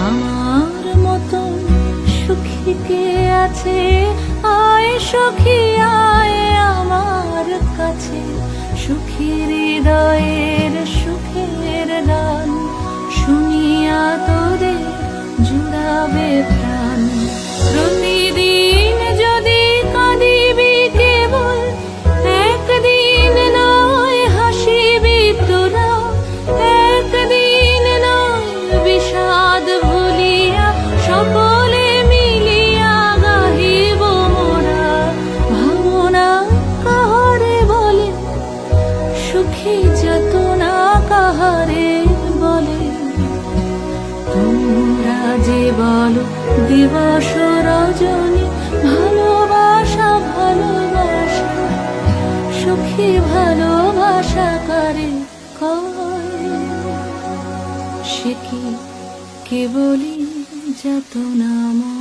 আমার মতন সুখী কে আছে? আয় সুখী, আয় আমার কাছে। সুখী হৃদয়ের সুখের গান শুনিয়া তোদের জুড়াবে সুখী যত না কাহারে বলে? তোমরা যে বলো, দিবস রজনী, ভালোবাসা ভালোবাসা, সুখী, ভালোবাসা করে সে কি কেবলই যত নাম